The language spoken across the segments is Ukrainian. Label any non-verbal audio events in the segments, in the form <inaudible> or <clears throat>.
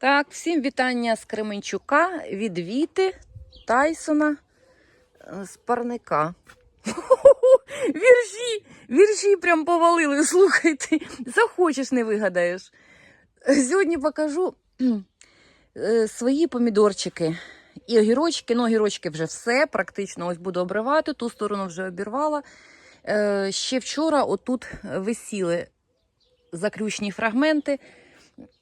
Так, всім вітання з Кременчука від Віти Тайсона е, з парника. <laughs> Вірші, вірші прям повалили. Слухайте, захочеш, не вигадаєш. Сьогодні покажу е, свої помідорчики. І огірочки, ну огірочки вже все, практично ось буду обривати, ту сторону вже обірвала. Е, Ще вчора отут висіли заключні фрагменти.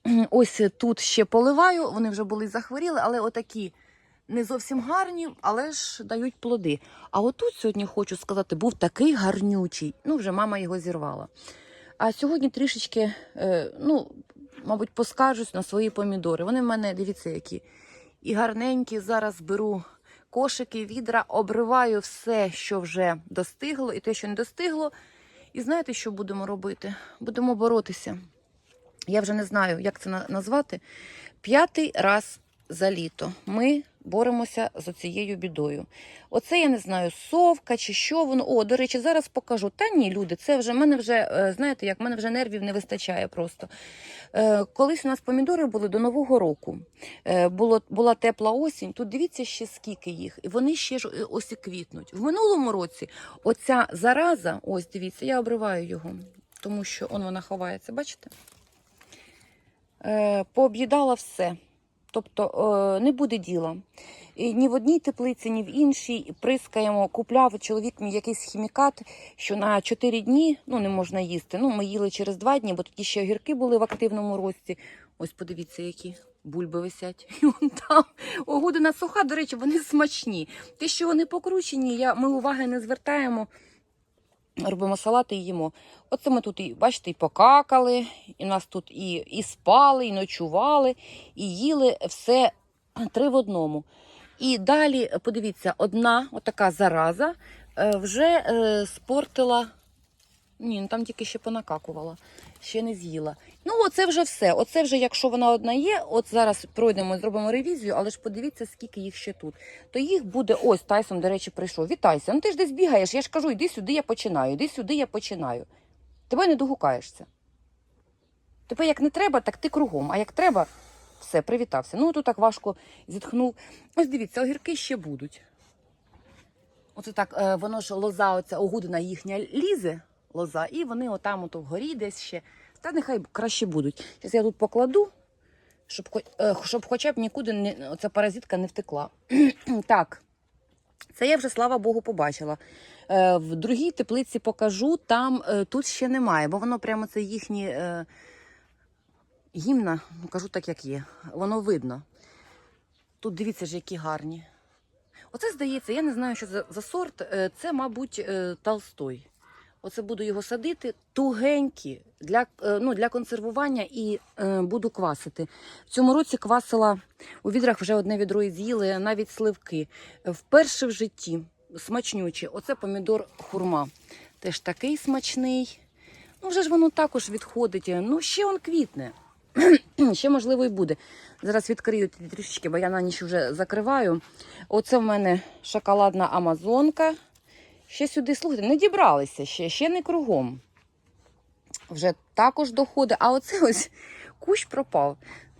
<clears throat> Ось тут ще поливаю, вони вже були захворіли, але отакі не зовсім гарні, але ж дають плоди. А отут сьогодні хочу сказати, був такий гарнючий. Ну, вже мама його зірвала. А сьогодні трішечки, е, ну, мабуть, поскаржусь на свої помідори. Вони в мене, дивіться, які і гарненькі. Зараз беру кошики, відра, обриваю все, що вже достигло, і те, що не достигло. І знаєте, що будемо робити? Будемо боротися. Я вже не знаю, як це назвати. П'ятий раз за літо ми боремося з цією бідою. Оце я не знаю, совка чи що воно. О, до речі, зараз покажу. Та ні, люди, це вже мене вже, е, знаєте, як мене вже нервів не вистачає просто. Е, Колись у нас помідори були до Нового року. Е, Було, була тепла осінь. Тут дивіться ще скільки їх. І вони ще ж ось і квітнуть. В минулому році оця зараза, ось дивіться, я обриваю його, тому що он вона ховається, бачите? Е, пооб'їдала все. Тобто е, не буде діла. І ні в одній теплиці, ні в іншій прискаємо, купляв чоловік мій якийсь хімікат, що на 4 дні ну, не можна їсти. Ну, ми їли через 2 дні, бо тоді ще огірки були в активному рості. Ось подивіться, які бульби висять. <laughs> І вон там огудина суха, до речі, вони смачні. Те, що вони покручені, я, ми уваги не звертаємо. Робимо салати і їмо. Оце ми тут, і, бачите, і покакали, і нас тут і, і спали, і ночували, і їли все три в одному. І далі, подивіться, одна отака зараза е, вже е, спортила. Ні, ну там тільки ще понакакувала, ще не з'їла. Ну, оце вже все. Оце вже, якщо вона одна є, от зараз пройдемо, зробимо ревізію, але ж подивіться, скільки їх ще тут. То їх буде ось Тайсон, до речі, прийшов. Вітайся. Ну ти ж десь бігаєш. Я ж кажу, іди сюди, я починаю, іди сюди, я починаю. Тебе не догукаєшся. Тебе як не треба, так ти кругом. А як треба, все, привітався. Ну, тут так важко зітхнув. Ось дивіться, огірки ще будуть. Оце так, е, воно ж лоза, оця огудина їхня лізе, лоза, і вони отам ото вгорі десь ще. Та нехай краще будуть. Зараз я тут покладу, щоб, е, щоб хоча б нікуди не, оця паразитка не втекла. <clears throat> так, це я вже, слава Богу, побачила. Е, в другій теплиці покажу, там е, тут ще немає, бо воно прямо це їхні гімна, ну кажу так, як є. Воно видно. Тут дивіться ж, які гарні. Оце здається, я не знаю, що за, за сорт. Це, мабуть, Толстой. Оце буду його садити тугенькі для, е, ну, для консервування і е, буду квасити. В цьому році квасила у відрах вже одне відро і з'їли, навіть сливки. Вперше в житті смачнючі. Оце помідор хурма. Теж такий смачний. Ну, вже ж воно також відходить. Ну, ще он квітне. <clears throat> ще, можливо, і буде. Зараз відкрию трішечки, бо я на ніч вже закриваю. Оце в мене шоколадна амазонка. Ще сюди, слухайте, не дібралися ще, ще не кругом. Вже також доходить. А оце ось кущ пропав.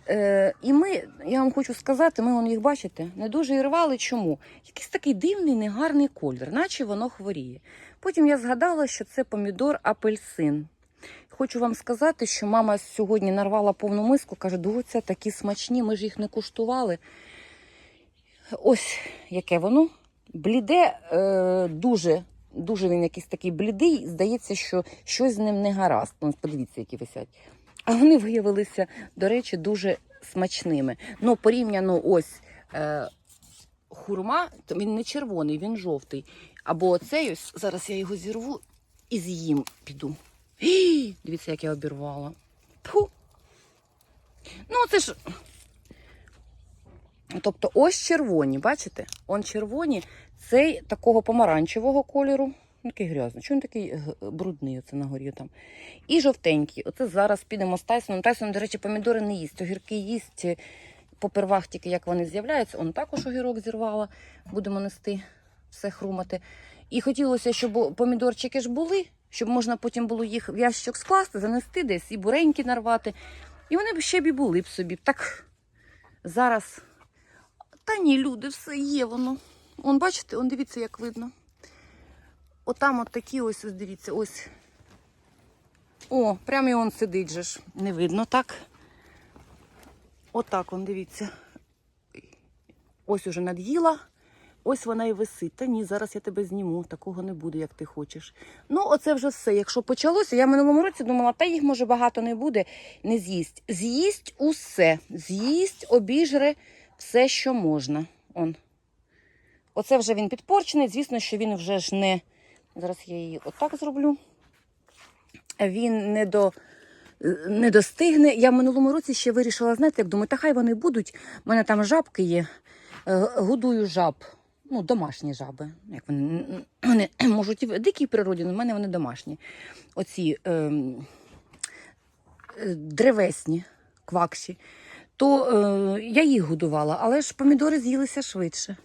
Е, і ми, я вам хочу сказати, ми вон їх бачите, не дуже і рвали. Чому? Якийсь такий дивний, негарний колір, наче воно хворіє. Потім я згадала, що це помідор апельсин. Хочу вам сказати, що мама сьогодні нарвала повну миску, каже, доця, такі смачні, ми ж їх не куштували. Ось яке воно. Бліде, е, дуже, дуже він якийсь такий блідий. Здається, що щось з ним не гаразд. Ну, подивіться, які висять. А вони виявилися, до речі, дуже смачними. Ну, порівняно ось е, хурма, він не червоний, він жовтий. Або оцей ось, зараз я його зірву і з'їм піду. Дивіться, як я обірвала. Тьфу. Ну, це ж. Тобто ось червоні, бачите? Он червоні, цей такого помаранчевого кольору. Ну, Такий грязний. Чому він такий брудний оце на горі там? І жовтенький. Оце зараз підемо з Тайсоном. Тайсон, до речі, помідори не їсть, огірки їсть. е, Попервах тільки як вони з'являються. Он також огірок зірвала. Будемо нести все хрумати. І хотілося, щоб помідорчики ж були, щоб можна потім було їх в ящик скласти, занести десь і буреньки нарвати. І вони б ще б і були б собі. Так Зараз. Та ні, люди, все є воно. Он, бачите, он дивіться, як видно. Отам от такі ось, ось дивіться, ось. О, прямо і он сидить же ж. Не видно так. Отак он, дивіться. Ось уже над'їла. Ось вона і висить. Та ні, зараз я тебе зніму. Такого не буде, як ти хочеш. Ну, оце вже все. Якщо почалося, я в минулому році думала, та їх може багато не буде, не з'їсть. З'їсть усе. З'їсть, обіжре все, що можна. Он. Оце вже він підпорчений. Звісно, що він вже ж не. Зараз я її отак зроблю. Він не до. Не достигне. Я в минулому році ще вирішила, знаєте, як думаю, та хай вони будуть. У мене там жабки є. Е, Годую жаб. Ну, домашні жаби. Як вони, вони <clears throat> можуть і в дикій природі, але в мене вони домашні. Оці ем, е, древесні квакші. То е, я їх годувала, але ж помідори з'їлися швидше.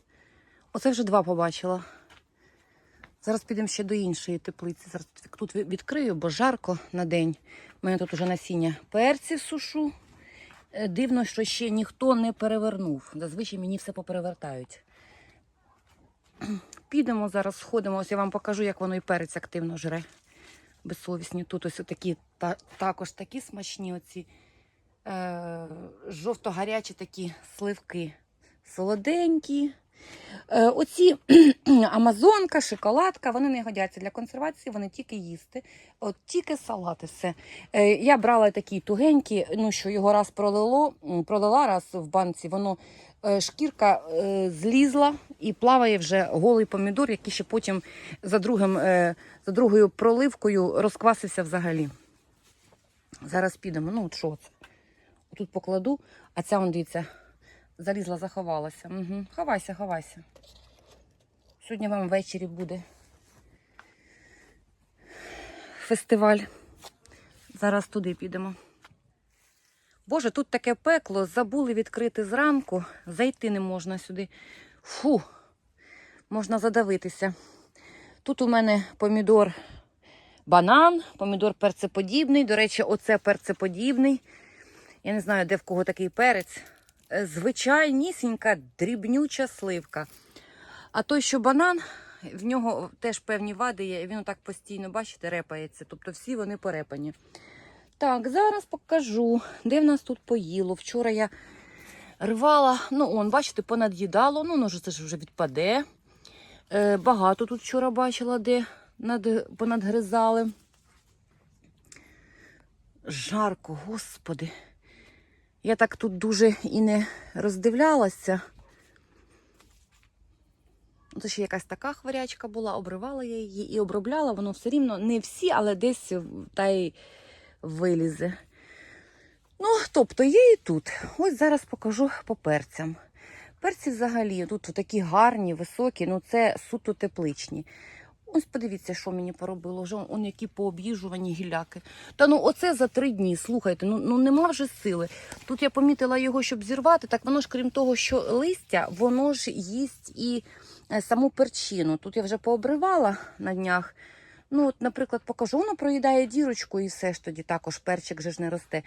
Оце вже два побачила. Зараз підемо ще до іншої теплиці. Зараз тут відкрию, бо жарко на день. У мене тут уже насіння перців сушу. Е, Дивно, що ще ніхто не перевернув. Зазвичай мені все поперевертають. <clears throat> Підемо зараз, сходимо. Ось я вам покажу, як воно і перець активно жре. Безсовісні. Тут ось такі, та, також такі смачні оці е, жовто-гарячі такі сливки. Солоденькі. Е, оці <clears throat> амазонка, шоколадка, вони не годяться для консервації, вони тільки їсти. От тільки салати все. Е, я брала такі тугенькі, ну що його раз пролило, пролила раз в банці, воно е, шкірка е, злізла і плаває вже голий помідор, який ще потім за, другим, е, за другою проливкою розквасився взагалі. Зараз підемо. Ну, от що це? Тут покладу, а ця, вон, дивіться, залізла, заховалася. Угу. Ховайся, ховайся. Сьогодні вам ввечері буде фестиваль. Зараз туди підемо. Боже, тут таке пекло, забули відкрити зранку, зайти не можна сюди. Фу, можна задавитися. Тут у мене помідор банан, помідор перцеподібний. До речі, оце перцеподібний. Я не знаю, де в кого такий перець. Е, Звичайнісінька, дрібнюча сливка. А той, що банан, в нього теж певні вади є, і він отак постійно, бачите, репається. Тобто всі вони порепані. Так, зараз покажу, де в нас тут поїло. Вчора я рвала, ну, он, бачите, понад'їдало, ну, ж це ж вже відпаде. Е, багато тут вчора бачила, де над, понадгризали. Жарко, господи. Я так тут дуже і не роздивлялася. Це ще якась така хворячка була, обривала я її і обробляла, воно все рівно не всі, але десь та й вилізе. Ну, тобто є і тут. Ось зараз покажу по перцям. Перці взагалі тут такі гарні, високі, ну це суто тепличні. Ось подивіться, що мені поробило. Вже он які пооб'їжувані гіляки. Та ну оце за три дні. Слухайте, ну, ну нема вже сили. Тут я помітила його, щоб зірвати. Так воно ж, крім того, що листя, воно ж їсть і е, саму перчину. Тут я вже пообривала на днях. Ну, от, наприклад, покажу, воно проїдає дірочку і все ж тоді також перчик же ж не росте.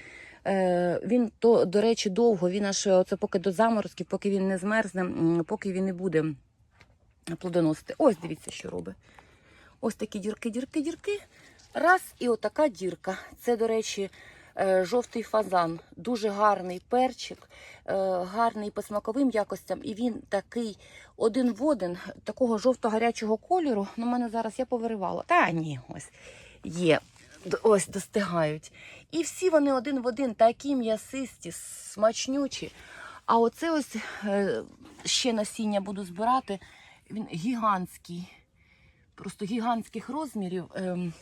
Е, він, то, до речі, довго, він аж оце поки до заморозків, поки він не змерзне, поки він не буде плодоносити. Ось дивіться, що робить. Ось такі дірки, дірки, дірки. Раз, і отака дірка. Це, до речі, е, жовтий фазан. Дуже гарний перчик, е, гарний по смаковим якостям. І він такий один в один, такого жовто-гарячого кольору. Ну, мене зараз я повиривала. Та ні, ось є. Ось достигають. І всі вони один в один такі м'ясисті, смачнючі. А оце ось е, ще насіння буду збирати. Він гігантський просто гігантських розмірів. Ем,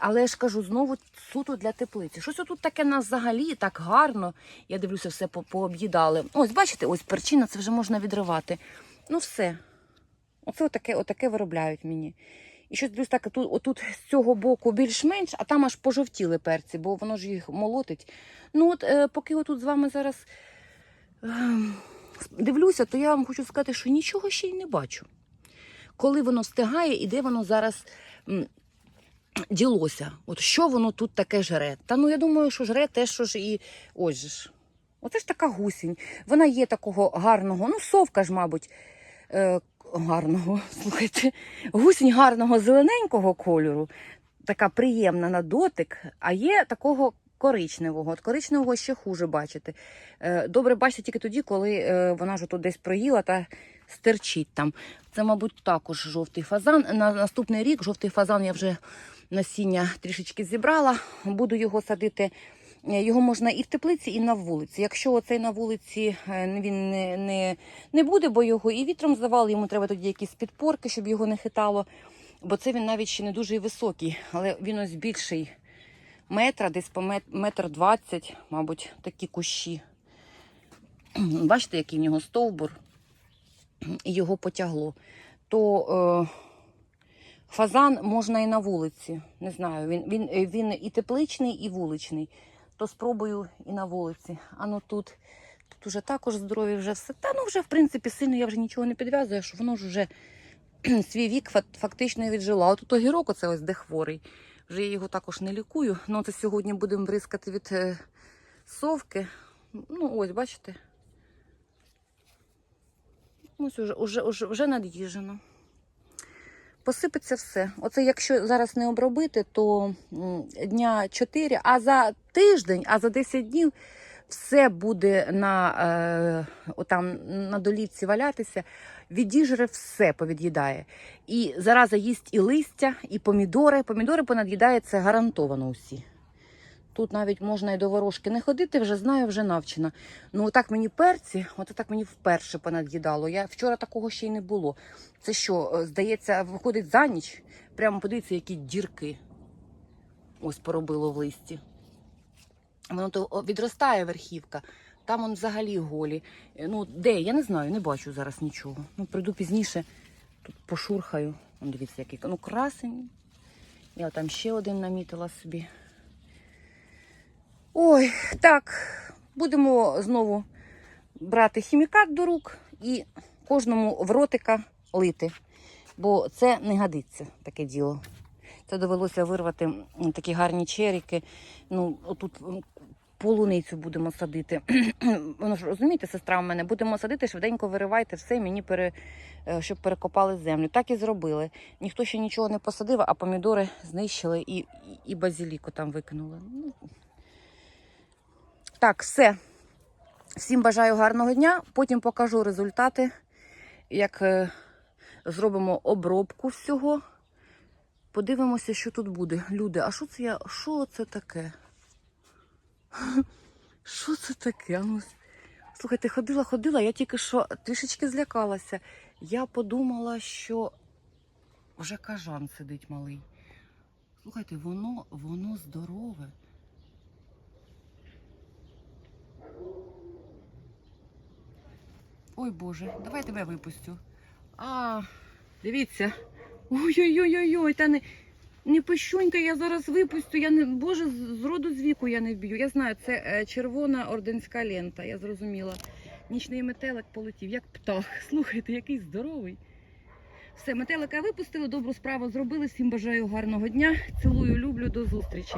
але я ж кажу, знову суто для теплиці. Щось тут таке нас взагалі так гарно. Я дивлюся, все по- пооб'їдали. Ось, бачите, ось перчина, це вже можна відривати. Ну, все. Оце отаке, отаке виробляють мені. І щось дивлюсь так, тут, отут з цього боку більш-менш, а там аж пожовтіли перці, бо воно ж їх молотить. Ну, от е, поки отут з вами зараз ем, дивлюся, то я вам хочу сказати, що нічого ще й не бачу коли воно встигає і де воно зараз ділося. От що воно тут таке жре? Та ну я думаю, що жре те, що ж і ось ж. Оце ж така гусінь. Вона є такого гарного, ну, совка ж, мабуть, е, гарного, <laughs> слухайте, гусінь гарного зелененького кольору, така приємна на дотик, а є такого коричневого. От коричневого ще хуже бачити. Е, добре бачити тільки тоді, коли е, вона ж тут десь проїла та стерчить там. Це, мабуть, також жовтий фазан. На наступний рік жовтий фазан я вже насіння трішечки зібрала. Буду його садити. Е, Його можна і в теплиці, і на вулиці. Якщо оцей на вулиці е, він не, не, не буде, бо його і вітром завали, йому треба тоді якісь підпорки, щоб його не хитало. Бо це він навіть ще не дуже високий, але він ось більший метра, десь по метр двадцять, мабуть, такі кущі. Бачите, який в нього стовбур, його потягло. То е, фазан можна і на вулиці. Не знаю, він, він, він і тепличний, і вуличний. То спробую і на вулиці. А ну тут, тут уже також здорові вже все. Та ну вже, в принципі, сильно я вже нічого не підв'язую, що воно ж вже <clears throat> свій вік фактично віджило. А тут огірок оце ось де хворий. Вже я його також не лікую. Ну, це сьогодні будемо бризкати від е, совки. Ну, ось, бачите. Ось уже, уже, уже, вже над'їжено. Посипеться все. Оце якщо зараз не обробити, то дня 4, а за тиждень, а за 10 днів все буде на, е, отам, на долівці валятися, відіжре все повід'їдає. І зараза їсть і листя, і помідори. Помідори понад'їдає це гарантовано усі. Тут навіть можна і до ворожки не ходити, вже знаю, вже навчена. Ну, отак мені перці, от так мені вперше понад'їдало. Я вчора такого ще й не було. Це що, е, здається, виходить за ніч. Прямо подивіться, які дірки ось поробило в листі. Воно то відростає верхівка, там он взагалі голі. Е, Ну, де? Я не знаю, не бачу зараз нічого. Ну, прийду пізніше, тут пошурхаю. Дивіться, який. Ну, красень. Я там ще один намітила собі. Ой, так, будемо знову брати хімікат до рук і кожному в ротика лити, бо це не годиться таке діло. Це довелося вирвати такі гарні черіки. Ну, отут полуницю будемо садити. Воно <clears throat> ж розумієте, сестра в мене, будемо садити, швиденько виривайте все, мені пере, е, щоб перекопали землю. Так і зробили. Ніхто ще нічого не посадив, а помідори знищили і, і, базіліку там викинули. Так, все. Всім бажаю гарного дня. Потім покажу результати, як е, зробимо обробку всього. Подивимося, що тут буде. Люди, а що це я? Що це таке? <laughs> Що це таке? Ну, слухайте, ходила, ходила, я тільки що трішечки злякалася. Я подумала, що вже кажан сидить малий. Слухайте, воно, воно здорове. Ой Боже, давай тебе випустю. А, дивіться. Ой-ой-ой-ой, та не, не пищунька, я зараз випустю. Я не, Боже, з роду з віку я не вб'ю. Я знаю, це е, червона орденська лента, я зрозуміла. Нічний метелик полетів, як птах. Слухайте, який здоровий. Все, метелика випустили, добру справу зробили. Всім бажаю гарного дня. Цілую, люблю, до зустрічі.